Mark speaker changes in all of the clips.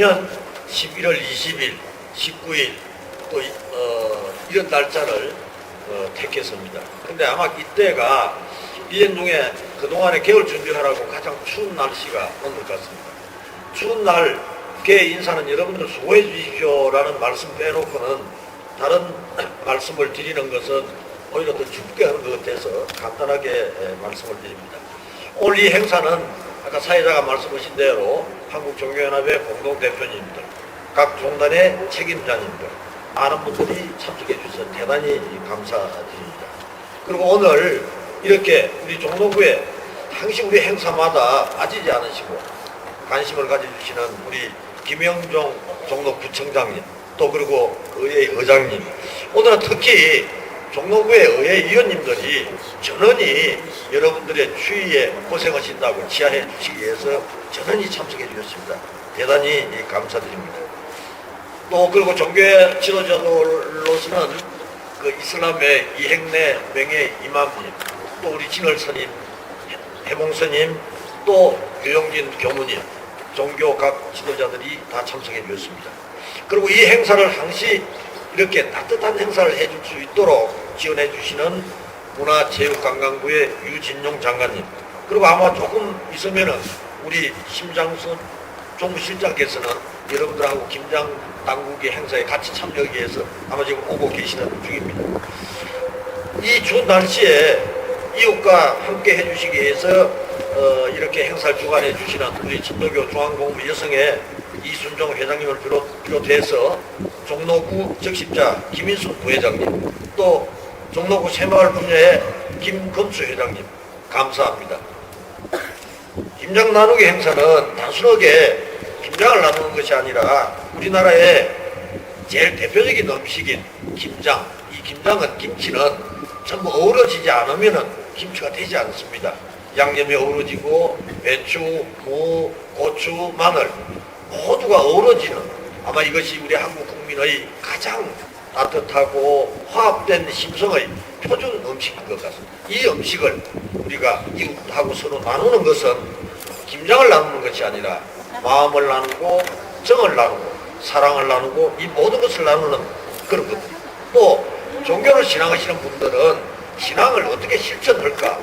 Speaker 1: 2015년 11월 20일, 19일 또 어, 이런 날짜를 어, 택했습니다. 근데 아마 이때가 1년 중에 그동안에 겨울 준비하라고 가장 추운 날씨가 온 것 같습니다. 추운 날개 인사는 여러분들 수고해 주십시오라는 말씀 빼놓고는 다른 말씀을 드리는 것은 오히려 더 춥게 하는 것 같아서 간단하게 예, 말씀을 드립니다. 오늘 이 행사는 아까 사회자가 말씀하신 대로 한국종교연합의 공동대표님들, 각 종단의 책임자님들, 많은 분들이 참석해 주셔서 대단히 감사드립니다. 그리고 오늘 이렇게 우리 종로구에 항시 우리 행사마다 빠지지 않으시고 관심을 가져주시는 우리 김영종 종로구청장님 또 그리고 의회 의장님 오늘은 특히 종로구의 의회 위원님들이 전원이 여러분들의 추위에 고생하신다고 지하해 주시기 위해서 전원이 참석해 주셨습니다. 대단히 감사드립니다. 또 그리고 종교의 지도자로서는 그 이슬람의 이행내 명예 이맘님 또 우리 진월 스님 해봉 스님 또 유영진 교무님 종교 각 지도자들이 다 참석해 주셨습니다. 그리고 이 행사를 항시 이렇게 따뜻한 행사를 해줄 수 있도록 지원해 주시는 문화체육관광부의 유진용 장관님 그리고 아마 조금 있으면은 우리 심장순 종무실장께서는 여러분들하고 김장 당국의 행사에 같이 참여하기 위해서 아마 지금 오고 계시는 중입니다. 이 추운 날씨에 이웃과 함께 해주시기 위해서 어, 이렇게 행사를 주관해 주시는 우리 진도교 중앙공무 여성의 이순종 회장님을 비롯, 비롯해서 종로구 적십자 김인순 부회장님 또 종로구 새마을 분야의 김금수 회장님 감사합니다. 김장 나누기 행사는 단순하게 김장을 나누는 것이 아니라 우리나라의 제일 대표적인 음식인 김장. 이 김장은 김치는 전부 어우러지지 않으면 김치가 되지 않습니다. 양념이 어우러지고 배추, 무, 고추, 마늘 모두가 어우러지는 아마 이것이 우리 한국 국민의 가장 따뜻하고 화합된 심성의 표준 음식인 것 같습니다. 이 음식을 우리가 이웃하고 서로 나누는 것은 김장을 나누는 것이 아니라 마음을 나누고 정을 나누고 사랑을 나누고 이 모든 것을 나누는 그런 것. 또 종교를 신앙하시는 분들은 신앙을 어떻게 실천할까?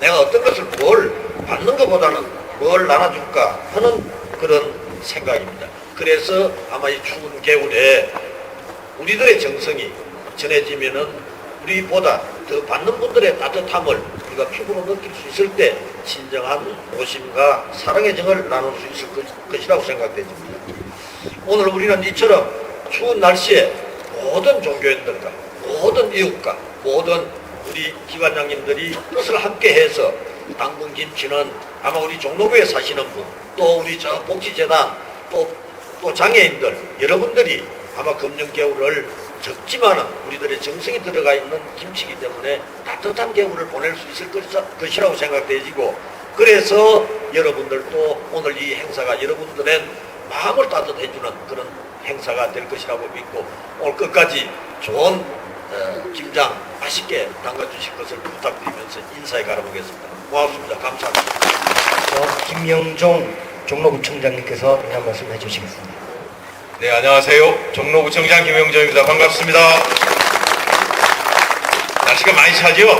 Speaker 1: 내가 어떤 것을 뭘 받는 것보다는 뭘 나눠줄까 하는 그런 생각입니다. 그래서 아마 이 추운 겨울에 우리들의 정성이 전해지면은 우리보다 더 받는 분들의 따뜻함을 우리가 피부로 느낄 수 있을 때 진정한 오심과 사랑의 정을 나눌 수 있을 것- 것이라고 생각됩니다. 오늘 우리는 이처럼 추운 날씨에 모든 종교인들과 모든 이웃과 모든 우리 기관장님들이 뜻을 함께해서 당분 김치는 아마 우리 종로구에 사시는 분, 또 우리 저 복지재단, 또, 또 장애인들 여러분들이 아마 금년 겨울을 적지만은 우리들의 정성이 들어가 있는 김치이기 때문에 따뜻한 겨울을 보낼 수 있을 것이라- 것이라고 생각되지고 그래서 여러분들도 오늘 이 행사가 여러분들의 마음을 따뜻해주는 그런 행사가 될 것이라고 믿고 오늘 끝까지 좋은 어, 김장 맛있게 담가주실 것을 부탁드리면서 인사에 가려보겠습니다. 고맙습니다. 감사합니다.
Speaker 2: 저 김영종 종로구청장님께서 인한 말씀 해 주시겠습니다.
Speaker 3: 네, 안녕하세요. 종로구청장 김영정입니다. 반갑습니다. 날씨가 많이 차죠?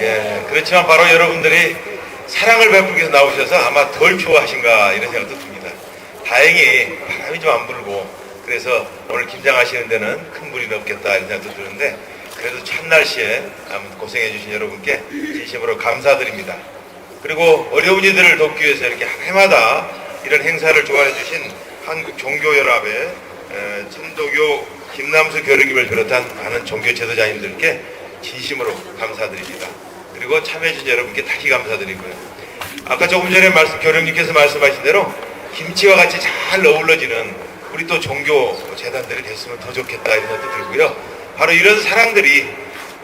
Speaker 3: 예, 그렇지만 바로 여러분들이 사랑을 베풀기 위해서 나오셔서 아마 덜 추워하신가 이런 생각도 듭니다. 다행히 바람이 좀 안 불고 그래서 오늘 김장하시는 데는 큰 무리는 없겠다 이런 생각도 드는데 그래도 찬 날씨에 아무튼 고생해 주신 여러분께 진심으로 감사드립니다. 그리고 어려운 이들을 돕기 위해서 이렇게 해마다 이런 행사를 주관해 주신 한국 종교연합의 에, 천도교 김남수 교육님을 비롯한 많은 종교 제도자님들께 진심으로 감사드립니다. 그리고 참여해 주신 여러분께 다시 감사드리고요. 아까 조금 전에 말씀 교령님께서 말씀하신 대로 김치와 같이 잘 어우러지는 우리 또 종교 재단들이 됐으면 더 좋겠다 이런 생각도 들고요. 바로 이런 사랑들이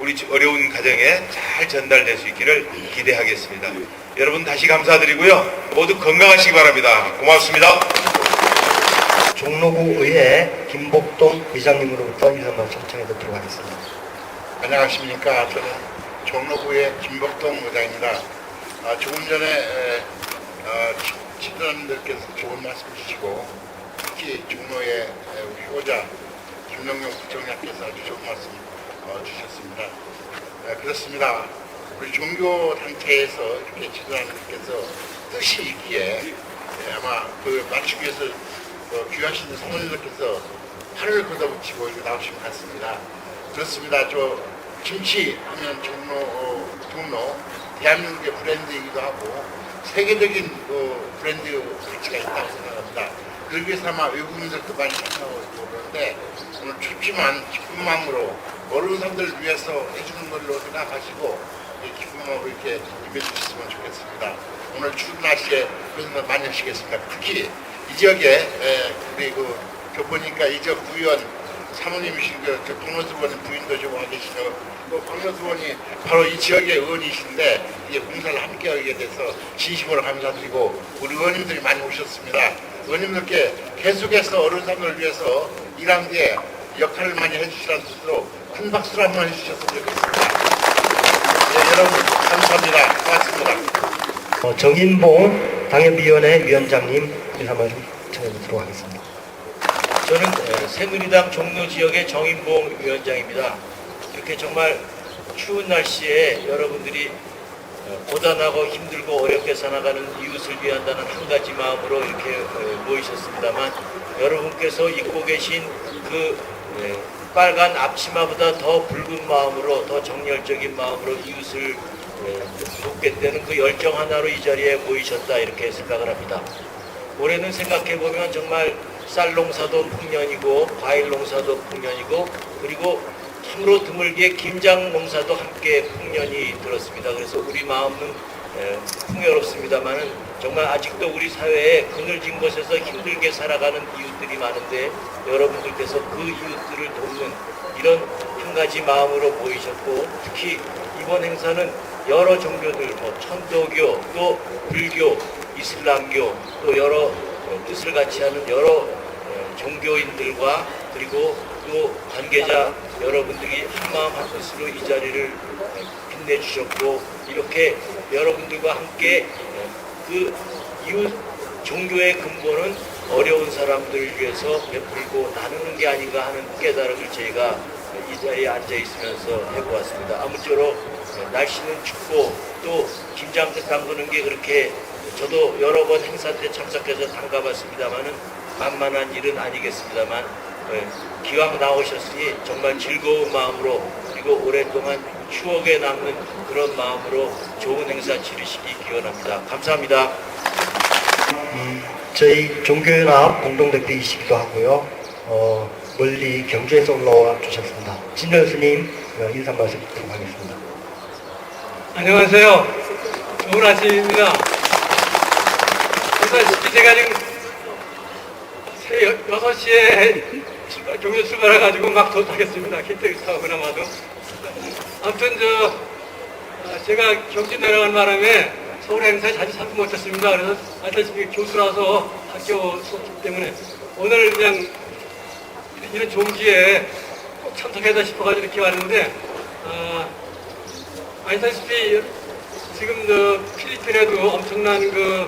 Speaker 3: 우리 어려운 가정에 잘 전달될 수 있기를 기대하겠습니다. 여러분 다시 감사드리고요. 모두 건강하시기 바랍니다. 고맙습니다.
Speaker 2: 종로구 의회 김복동 의장님으로부터 인사 말씀 청해 듣도록 하겠습니다.
Speaker 4: 안녕하십니까. 저는 종로구의 김복동 의장입니다. 아, 조금 전에 에, 어, 지- 지도자님들께서 좋은 말씀 주시고 특히 종로의 효자 김동영 부총장께서 아주 좋은 말씀 어, 주셨습니다. 에, 그렇습니다. 우리 종교 단체에서 이렇게 지도자님께서 뜻이 있기에 예, 아마 그 맞추기 위해서 어, 귀하신 성모님들께서 팔을 걷어붙이고 이렇게 나오신 것 같습니다. 그렇습니다. 저 김치 하면 종로, 어, 종로 대한민국의 브랜드이기도 하고 세계적인 그 브랜드 가치가 있다고 생각합니다. 그러기 위해서 아마 외국인들도 많이 참여하고 있고 그러는데 오늘 춥지만 기쁜 마음으로 어른사람들을 위해서 해주는 걸로 생각하시고 이 기쁜 마음으로 이렇게 임해 주셨으면 좋겠습니다. 오늘 추운 날씨에 그런 거 많이 하시겠습니다. 특히 이 지역에 에, 우리 그 교보니까 이 지역 구의원 사모님이신 그, 저 박노수 의원 부인도 좀와 계시고 또 박노수 의원이 바로 이 지역의 의원이신데 이제 봉사를 함께 하게 돼서 진심으로 감사드리고 우리 의원님들이 많이 오셨습니다. 의원님들께 계속해서 어른 사람을 위해서 일하는 데 역할을 많이 해주시라는 뜻으로 큰 박수를 한번 해주셨으면 좋겠습니다. 네, 여러분 감사합니다. 고맙습니다.
Speaker 2: 어, 정인봉 당협위원회 위원장님 인사 말씀 청해 듣도록 하겠습니다.
Speaker 5: 저는 에, 새누리당 종로 지역의 정인봉 위원장입니다. 이렇게 정말 추운 날씨에 여러분들이 어, 고단하고 힘들고 어렵게 살아가는 이웃을 위한다는 한 가지 마음으로 이렇게 에, 모이셨습니다만 여러분께서 입고 계신 그 에, 빨간 앞치마보다 더 붉은 마음으로 더 정열적인 마음으로 이웃을 에, 돕겠다는 그 열정 하나로 이 자리에 모이셨다 이렇게 생각을 합니다. 올해는 생각해 보면 정말 쌀 농사도 풍년이고 과일 농사도 풍년이고 그리고 참으로 드물게 김장 농사도 함께 풍년이 들었습니다. 그래서 우리 마음은 에, 풍요롭습니다만은 정말 아직도 우리 사회에 그늘진 곳에서 힘들게 살아가는 이웃들이 많은데 여러분들께서 그 이웃들을 돕는 이런 한 가지 마음으로 모이셨고 특히 이번 행사는 여러 종교들 뭐 천도교 또 불교 이슬람교 또 여러 어, 뜻을 같이 하는 여러 어, 종교인들과 그리고 또 관계자 여러분들이 한마음 한뜻으로 이 자리를 어, 빛내주셨고 이렇게 여러분들과 함께 어, 그 이웃 종교의 근본은 어려운 사람들을 위해서 베풀고 나누는 게 아닌가 하는 깨달음을 저희가 이 자리에 앉아 있으면서 해보았습니다. 아무쪼록 어, 날씨는 춥고 또 김장대 담그는 게 그렇게 저도 여러 번 행사들에 참석해서 담가봤습니다만은 만만한 일은 아니겠습니다만 어, 기왕 나오셨으니 정말 즐거운 마음으로 그리고 오랫동안 추억에 남는 그런 마음으로 좋은 행사 치르시기 기원합니다. 감사합니다.
Speaker 2: 저희 종교연합 공동대표이시기도 하고요. 어, 멀리 경주에서 올라와 주셨습니다. 진열 스님 어, 인사 말씀 듣도록 하겠습니다.
Speaker 6: 안녕하세요. 좋은 아침입니다. 그래서 제가 지금 새 6시에 출발, 경주 출발해가지고 막 도착했습니다. 히트 타고 그나마도. 아무튼 저, 아, 제가 경주 내려간 바람에 서울 행사에 자주 참석 못했습니다. 그래서 아시다시피 교수라서 학교 수업 때문에 오늘 그냥 이런 기회에 꼭 참석하다 싶어가지고 이렇게 왔는데, 아, 아시다시피 지금 그 필리핀에도 엄청난 그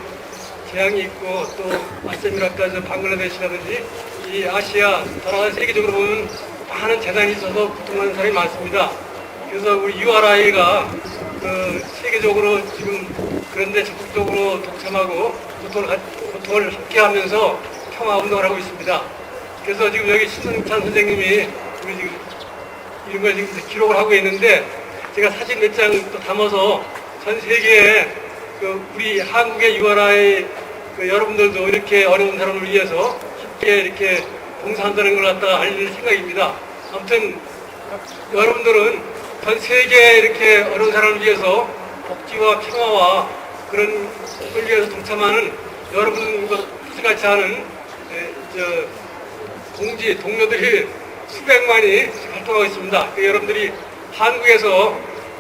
Speaker 6: 재앙이 있고 또 아세미라까지 방글라데시라든지 이 아시아 돌아가 세계적으로 보면 많은 재난이 있어서 고통하는 사람이 많습니다. 그래서 우리 URI가 그 세계적으로 지금 그런데 적극적으로 동참하고 고통을, 가- 고통을 함께하면서 평화 운동을 하고 있습니다. 그래서 지금 여기 신승찬 선생님이 우리 지금 이런 걸 지금 기록을 하고 있는데 제가 사진 몇 장 또 담아서 전 세계에 그 우리 한국의 유아라의 그 여러분들도 이렇게 어려운 사람을 위해서 함께 이렇게 봉사한다는 걸 갖다가 알릴 생각입니다. 아무튼 여러분들은 전 세계에 이렇게 어려운 사람을 위해서 복지와 평화와 그런 걸 위해서 동참하는 여러분과 똑같이 하는 에, 저 공지 동료들이 수백만이 활동하고 있습니다. 그 여러분들이 한국에서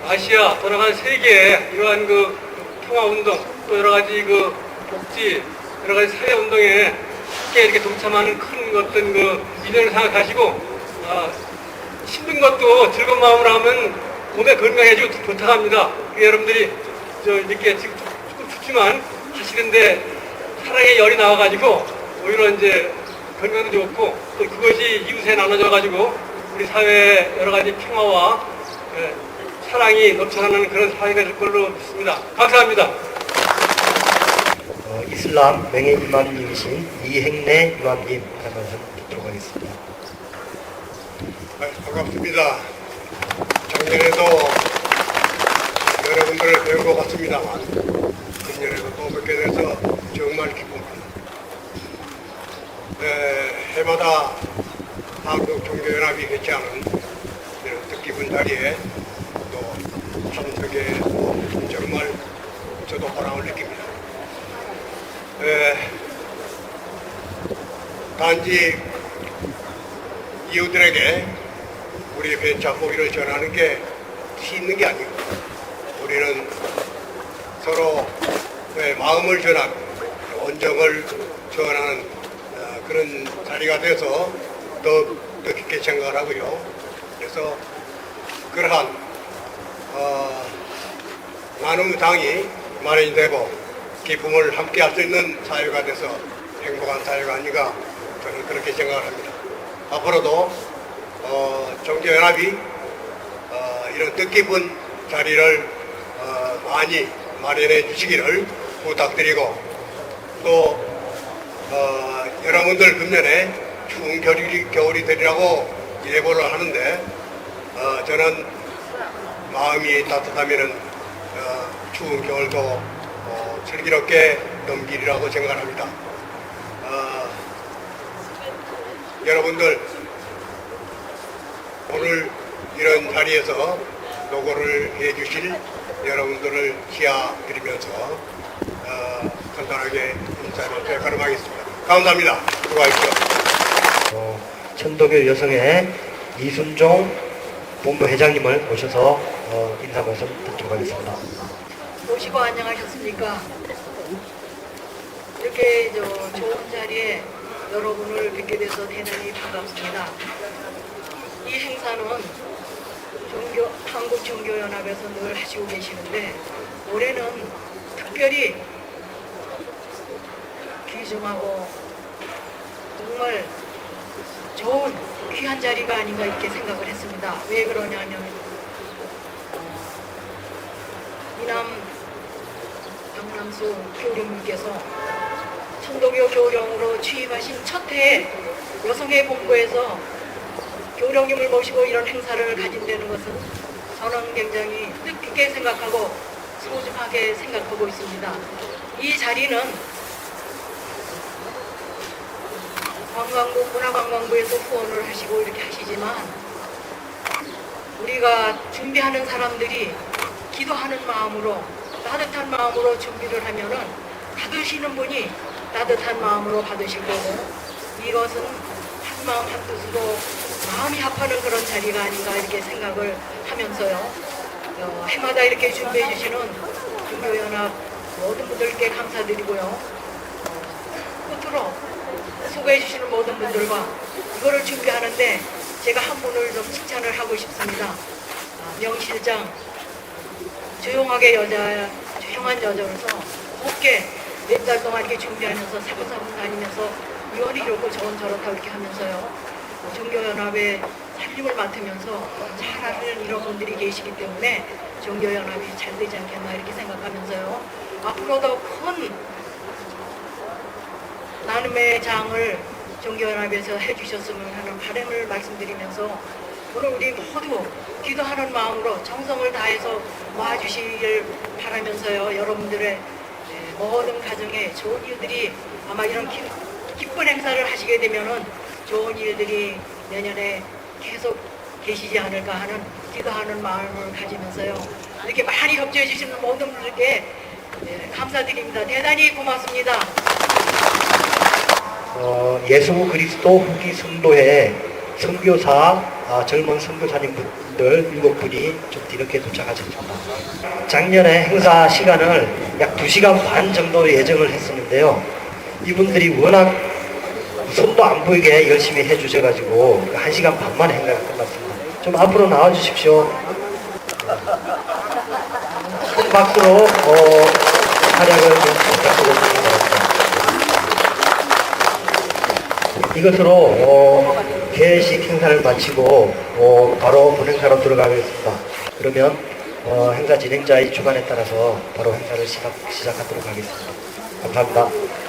Speaker 6: 아시아 돌아간 세계에 이러한 그 평화 운동 또 여러 가지 그 복지 여러 가지 사회 운동에 함께 이렇게 동참하는 큰 어떤 그 인연을 생각하시고 아, 힘든 것도 즐거운 마음으로 하면 몸에 건강해지고 좋다고 합니다. 그러니까 여러분들이 저 이렇게 지금 조금 춥지만 하시는데 사랑의 열이 나와가지고 오히려 이제 건강도 좋고 또 그것이 이웃에 나눠져가지고 우리 사회에 여러 가지 평화와 예, 사랑이 넘쳐나는 그런 사회가 될 걸로 믿습니다. 감사합니다.
Speaker 2: 어, 이슬람 명예 이맘님이신 이행래 이맘님 한 말씀 듣도록 하겠습니다.
Speaker 7: 아, 반갑습니다. 작년에도 여러분들을 뵌것 같습니다만 금년에도 또 뵙게 돼서 정말 기쁩니다. 에, 해마다 한국 종교연합이 개최하는 뜻깊은 자리에 또 참석에 정말 저도 보람을 느낍니다. 에, 단지 이웃들에게 우리의 배차 호기를 전하는 게 있는 게 아니고 우리는 서로 의 마음을 전하고 온정을 전하는 어, 그런 자리가 돼서 더, 더 깊게 생각을 하고요. 그래서 그러한 어, 나눔 당이 마련이 되고 기쁨을 함께 할 수 있는 사회가 돼서 행복한 사회가 아닌가 저는 그렇게 생각을 합니다. 앞으로도 어, 종교연합이 어, 이런 뜻깊은 자리를 어, 많이 마련해 주시기를 부탁드리고 또 어, 여러분들 금년에 추운 겨울이, 겨울이 되리라고 예보를 하는데 어, 저는 마음이 따뜻하면은 어, 추운 겨울도 어, 슬기롭게 넘기리라고 생각합니다. 어, 여러분들 오늘 이런 자리에서 노고를 해주실 여러분들을 기하드리면서 어, 간단하게 인사를 가름하겠습니다. 감사합니다. 수고하십시오.
Speaker 2: 어, 천도교 여성의 이순종 본부 회장님을 모셔서 어, 인사 말씀 듣도록 하겠습니다.
Speaker 8: 모시고 안녕하셨습니까? 이렇게 저 좋은 자리에 여러분을 뵙게 돼서 대단히 반갑습니다. 이 행사는 종교, 한국 종교연합에서 늘 하시고 계시는데 올해는 특별히 귀중하고 정말 좋은 귀한 자리가 아닌가 이렇게 생각을 했습니다. 왜 그러냐면 이남 영남수 교령님께서 천도교 교령으로 취임하신 첫 해에 여성의 본부에서 교령님을 모시고 이런 행사를 가진다는 것은 저는 굉장히 뜻깊게 생각하고 소중하게 생각하고 있습니다. 이 자리는 관광부, 문화관광부에서 후원을 하시고 이렇게 하시지만 우리가 준비하는 사람들이 기도하는 마음으로 따뜻한 마음으로 준비를 하면은 받으시는 분이 따뜻한 마음으로 받으실 거고 이것은 한 마음 한 뜻으로 마음이 합하는 그런 자리가 아닌가 이렇게 생각을 하면서요. 어, 해마다 이렇게 준비해 주시는 종교연합 모든 분들께 감사드리고요. 어, 끝으로 소개해 주시는 모든 분들과 이거를 준비하는데 제가 한 분을 좀 칭찬을 하고 싶습니다 아, 명 실장 조용하게 여자, 조용한 여자로서 곱게 몇 달 동안 이렇게 준비하면서 사분사분 다니면서 이원이 이렇고 저건 저렇다 이렇게 하면서요. 종교연합에 살림을 맡으면서 잘하는 이런 분들이 계시기 때문에 종교연합이 잘 되지 않겠나 이렇게 생각하면서요. 앞으로도 큰 나눔의 장을 종교연합에서 해주셨으면 하는 바람을 말씀드리면서 오늘 우리 모두 기도하는 마음으로 정성을 다해서 와주시길 바라면서요. 여러분들의 예, 모든 가정에 좋은 일들이 아마 이런 기, 기쁜 행사를 하시게 되면은 좋은 일들이 내년에 계속 계시지 않을까 하는 기도하는 마음을 가지면서요. 이렇게 많이 협조해 주시는 모든 분들께 예, 감사드립니다. 대단히 고맙습니다.
Speaker 2: 어, 예수 그리스도 후기 성도회 선교사 아, 젊은 선교사님들 일곱 분이 좀 뒤늦게 도착하셨습니다. 작년에 행사 시간을 약 2시간 반 정도 예정을 했었는데요. 이분들이 워낙 손도 안 보이게 열심히 해주셔가지고 한 시간 반 만에 행사가 끝났습니다. 좀 앞으로 나와주십시오. 큰 박수로 어, 활약을 좀 부탁드리겠습니다. 이것으로 어, 개식 행사를 마치고 어, 바로 본행사로 들어가겠습니다. 그러면 어, 행사 진행자의 주관에 따라서 바로 행사를 시작, 시작하도록 하겠습니다. 감사합니다.